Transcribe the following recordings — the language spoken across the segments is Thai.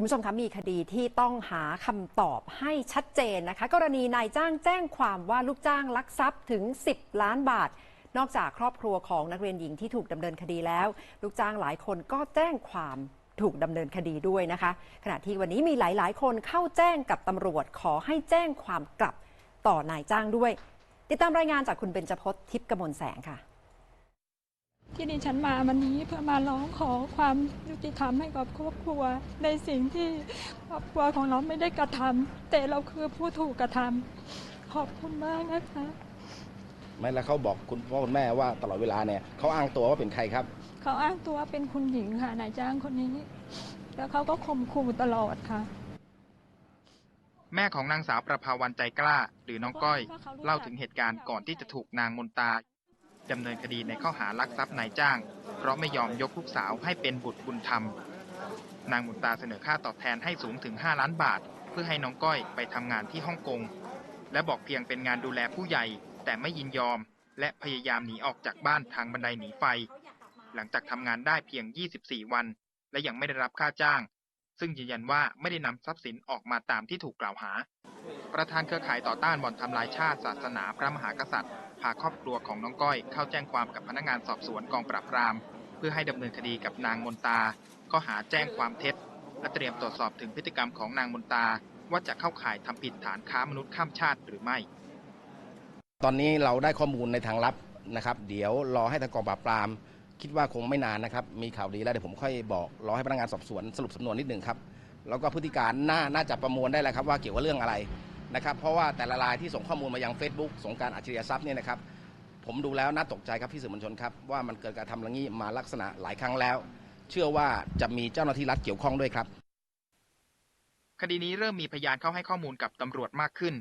คุณผู้ชมคะมีคดีที่ต้องหาคำตอบให้ชัดเจนนะคะ กรณีนายจ้างแจ้งความว่าลูกจ้างลักทรัพย์ถึง 10 ล้านบาท นอกจากครอบครัวของนักเรียนหญิงที่ถูกดำเนินคดีแล้ว ลูกจ้างหลายคนก็แจ้งความถูกดำเนินคดีด้วยนะคะ ขณะที่วันนี้มีหลาย ๆ คนเข้าแจ้งกับตำรวจขอให้แจ้งความกลับต่อนายจ้างด้วย ติดตามรายงานจากคุณเบญจพจน์ทิพย์กมลแสงค่ะ ที่ดิฉันมาวันนี้เพื่อมาร้องขอความยุติธรรมให้กับครอบครัว ในสิ่งที่ครอบครัวของเราไม่ได้กระทำแต่เราคือผู้ถูกกระทำขอบคุณมากนะคะไม่แล้วเขาบอกคุณพ่อคุณแม่ว่าตลอดเวลาเนี่ยเขาอ้างตัวว่าเป็นใครครับเขาอ้างตัวเป็นคุณหญิงค่ะนายจ้างคนนี้ แล้วเขาก็ข่มขู่ตลอดค่ะ แม่ของนางสาวประภาวันใจกล้า หรือน้องก้อย เล่าถึงเหตุการณ์ก่อนที่จะถูกนางมนตา ดำเนินคดีในข้อหารักทรัพย์นายจ้าง เพราะไม่ยอมยกลูกสาวให้เป็นบุตรบุญธรรม นางมนตาเสนอค่าตอบแทนให้สูงถึง 5 ล้านบาท เพื่อให้น้องก้อยไปทำงานที่ฮ่องกง และบอกเพียงเป็นงานดูแลผู้ใหญ่ แต่ไม่ยินยอม และพยายามหนีออกจากบ้านทางบันไดหนีไฟ หลังจากทำงานได้เพียง 24 วัน และยังไม่ได้รับค่าจ้าง ซึ่งยืนยันว่าไม่ได้นำทรัพย์สินออกมาตามที่ถูกกล่าวหา ประธานเครือข่ายต่อต้านบ่อนทำลายชาติศาสนาพระมหากษัตริย์พาครอบครัวของน้องก้อยเข้าแจ้งความกับพนักงานสอบสวนกองปราบปราม เพื่อให้ดำเนินคดีกับนางมนตาข้อหาแจ้งความเท็จและเตรียมตรวจสอบถึงพฤติกรรมของนางมนตา ว่าจะเข้าข่ายทำผิดฐานค้ามนุษย์ข้ามชาติหรือไม่ ตอนนี้เราได้ข้อมูลในทางลับนะครับ เดี๋ยวรอให้ทางกองปราบปราม คิดว่าคงไม่นานนะครับ มีข่าวดีแล้วเดี๋ยวผมค่อยบอกรอให้พนักงานสอบสวนสรุปสำนวนนิดหนึ่งครับ แล้วก็พฤติการน่าน่าจะประมวลได้แล้วครับว่าเกี่ยวกับเรื่องอะไรนะครับ เพราะว่าแต่ละรายที่ส่งข้อมูลมายัง Facebook สงการอัจฉริยทรัพย์เนี่ยนะครับ ผมดูแล้วน่าตกใจครับพี่สื่อมวลชนครับว่ามันเกิดการทำอย่างนี้มาลักษณะหลายครั้งแล้ว เชื่อว่าจะมีเจ้าหน้าที่รัฐเกี่ยวข้องด้วยครับ คดีนี้เริ่มมีพยานเข้าให้ข้อมูลกับตำรวจมากขึ้น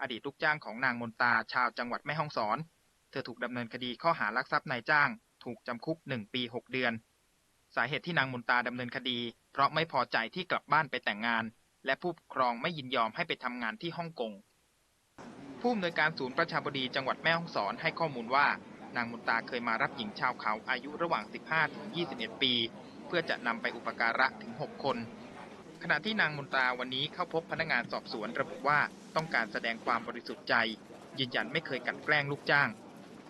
อดีตลูกจ้างของนางมนตาชาวจังหวัดแม่ฮ่องสอน เธอถูกดำเนินคดีข้อหารักทรัพย์นายจ้าง ถูกจำคุก1ปี6เดือน สาเหตุที่นางมุนตาดำเนินคดี เพราะไม่พอใจที่กลับบ้านไปแต่งงาน และผู้ปกครองไม่ยินยอมให้ไปทำงานที่ฮ่องกง ผู้อำนวยการศูนย์ประชาบดีจังหวัดแม่ฮ่องสอนให้ข้อมูลว่า นางมุนตาเคยมารับหญิงชาวเขาอายุระหว่าง 15-21 ปี เพื่อจะนำไปอุปการะถึง 6 คนขณะที่นางมนตราวันนี้เข้าพบพนักงานสอบสวนระบุว่าต้องการแสดงความบริสุทธิ์ใจ ยืนยันไม่เคยกันแกล้งลูกจ้าง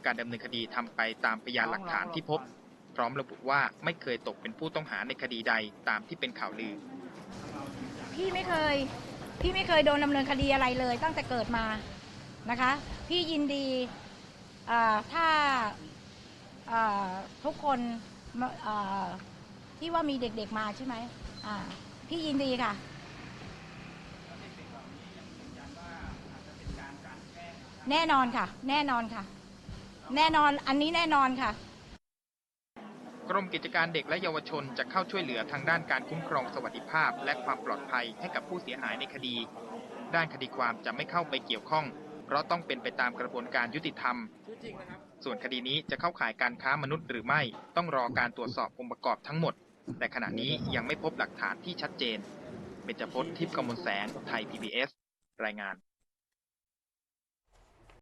การดำเนินคดีทำไปตามพยานหลักฐานที่พบ พร้อมระบุว่าไม่เคยตกเป็นผู้ต้องหาในคดีใดตามที่เป็นข่าวลือ พี่ไม่เคย พี่ไม่เคยโดนดำเนินคดีอะไรเลยตั้งแต่เกิดมานะคะ พี่ยินดีอ่าถ้าอ่าทุกคนมาอ่าที่ว่ามีเด็กๆมาใช่ไหมอ่าพี่ยินดีค่ะ แน่นอนค่ะ แน่นอนค่ะ แน่นอนอันนี้แน่นอนค่ะ กรมกิจการเด็กและเยาวชนจะเข้าช่วยเหลือทางด้านการคุ้มครองสวัสดิภาพ และความปลอดภัยให้กับผู้เสียหายในคดี ด้านคดีความจะไม่เข้าไปเกี่ยวข้อง เพราะต้องเป็นไปตามกระบวนการยุติธรรม ส่วนคดีนี้จะเข้าข่ายการค้ามนุษย์หรือไม่ต้องรอการตรวจสอบองค์ประกอบทั้งหมด แต่ขณะนี้ยังไม่พบหลักฐานที่ชัดเจนเบญจพจน์ทิพย์กมลแสงไทย PBS รายงาน